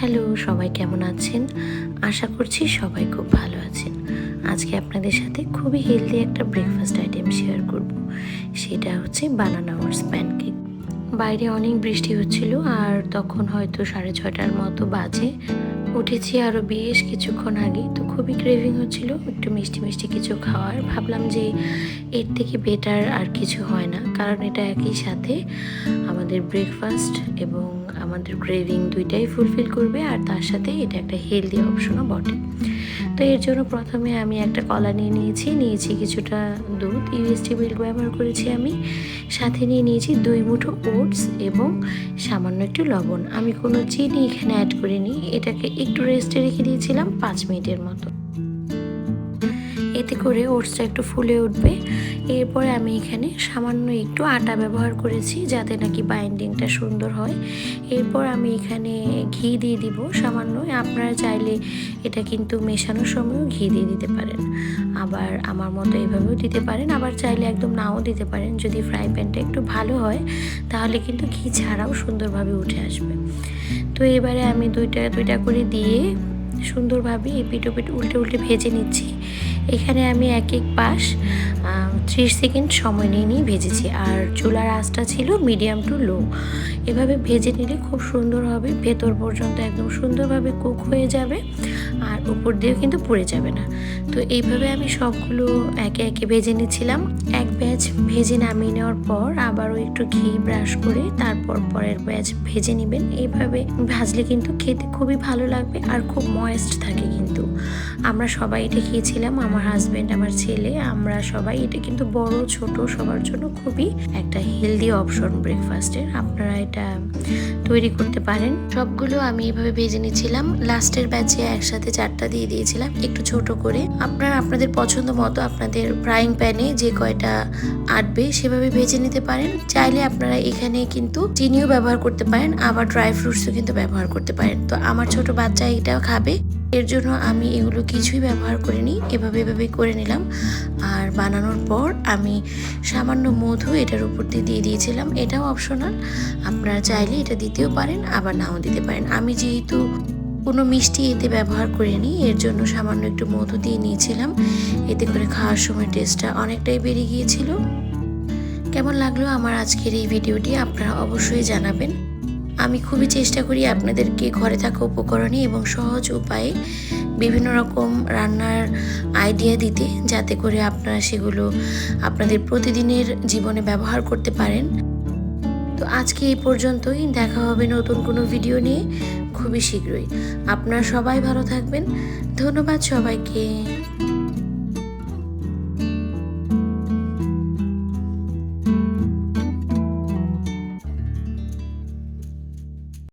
Hello, সবাই কেমন আছেন? আশা করছি সবাই খুব ভালো আছেন। আজকে আপনাদের সাথে খুবই হেলদি একটা ব্রেকফাস্ট আইটেম শেয়ার করব। সেটা হচ্ছে বানানা ওটস প্যানকেক বাইরে অনেক বৃষ্টি হচ্ছিল আর তখন হয়তো সাড়ে ছটার মতো বাজে। উঠেছি আরও বেশ কিছুক্ষণ আগে। তো খুবই ক্রেভিং হচ্ছিল একটু মিষ্টি মিষ্টি কিছু খাওয়ার। ভাবলাম যে এর থেকে বেটার আর কিছু হয় না, কারণ এটা একই সাথে আমাদের ব্রেকফাস্ট এবং আমাদের ক্রেভিং দুইটাই ফুলফিল করবে, আর তার সাথে এটা একটা হেলদি অপশনও বটে। তো এর জন্য প্রথমে আমি একটা কলা নিয়ে নিয়েছি নিয়েছি কিছুটা দুধ ইউএসটি মিল্ক ব্যবহার করেছি আমি। সাথে নিয়ে নিয়েছি দুই মুঠো ওটস এবং সামান্য একটু লবণ। আমি কোনো চিনি এখানে অ্যাড করিনি, এটাকে একটু রেস্টে রেখে দিয়েছিলাম পাঁচ মিনিটের মতো। এতে করে ওটসটা একটু ফুলে উঠবে। এরপরে আমি এখানে সামান্য একটু আটা ব্যবহার করেছি যাতে নাকি বাইন্ডিংটা সুন্দর হয়। এরপর আমি এখানে ঘি দিয়ে দিব। সামান্য আপনারা চাইলে এটা কিন্তু মেশানোর সময়ও ঘি দিয়ে দিতে পারেন। আবার আমার মতো এভাবেও দিতে পারেন। আবার চাইলে একদম নাও দিতে পারেন। যদি ফ্রাই প্যানটা একটু ভালো হয়, তাহলে কিন্তু ঘি ছাড়াও সুন্দরভাবে উঠে আসবে। তো এবারে আমি দুইটা দুইটা করে দিয়ে সুন্দরভাবে এই পিটো পিট উল্টে উল্টে ভেজে নিচ্ছি। এখানে আমি এক এক পাশ ত্রিশ সেকেন্ড সময় নিয়ে নিয়ে ভেজেছি। আর চুলার আঁচটা ছিল মিডিয়াম টু লো এভাবে ভেজে নিলে খুব সুন্দর হবে। ভেতর পর্যন্ত একদম সুন্দরভাবে কুক হয়ে যাবে। আর উপর দিয়েও কিন্তু পড়ে যাবে না। তো এইভাবে আমি সবগুলো একে একে ভেজে নিচ্ছিলাম। এক ব্যাচ ভেজে নামিয়ে নেওয়ার পর আবারও একটু ঘি ব্রাশ করে তারপর পরের ব্যাচ ভেজে নেবেন। এইভাবে ভাজলে কিন্তু খেতে খুবই ভালো লাগবে আর খুব ময়েস্ট থাকে কিন্তু। আমরা সবাই এটা খেয়েছিলাম, আমার হাজব্যান্ড আমার ছেলে। আমরা সবাই, এটা কিন্তু বড়, ছোট, সবার জন্য খুবই একটা হেলদি অপশন ব্রেকফাস্টের। আপনারা এটা তৈরি করতে পারেন। সবগুলো আমি এভাবে ভেজে নিয়েছিলাম লাস্টের ব্যাচে একসাথে চারটা দিয়ে দিয়েছিলাম, একটু ছোট করে। আপনারা, আপনাদের পছন্দ মতো আপনাদের ফ্রাইং প্যানে যে কয়টা আটবে সেভাবে ভেজে নিতে পারেন। চাইলে আপনারা এখানে কিন্তু চিনিও ব্যবহার করতে পারেন, আবার ড্রাই ফ্রুটসও কিন্তু ব্যবহার করতে পারেন। তো আমার ছোট বাচ্চা এটাও খাবে। এর জন্য আমি এগুলো কিছুই ব্যবহার করিনি, এভাবে এভাবে করে নিলাম। আর বানানোর পর আমি সামান্য মধু এটার উপর দিয়ে দিয়ে দিয়েছিলাম। এটাও অপশনাল আপনারা চাইলে এটা দিতেও পারেন, আবার নাও দিতে পারেন। আমি যেহেতু কোনো মিষ্টি এতে ব্যবহার করিনি, এর জন্য সামান্য একটু মধু দিয়ে নিয়েছিলাম। এতে করে খাওয়ার সময় টেস্টটা অনেকটাই বেড়ে গিয়েছিল। কেমন লাগল আমার আজকের এই ভিডিওটি আপনারা অবশ্যই জানাবেন। আমি খুবই চেষ্টা করি আপনাদেরকে ঘরে থাকা উপকরণে এবং সহজ উপায়ে বিভিন্ন রকম রান্নার আইডিয়া দিতে, যাতে করে আপনারা সেগুলো আপনাদের প্রতিদিনের জীবনে ব্যবহার করতে পারেন। তো আজকে এই পর্যন্তই। দেখা হবে নতুন কোনো ভিডিও নিয়ে খুবই শীঘ্রই। আপনারা সবাই ভালো থাকবেন। ধন্যবাদ সবাইকে।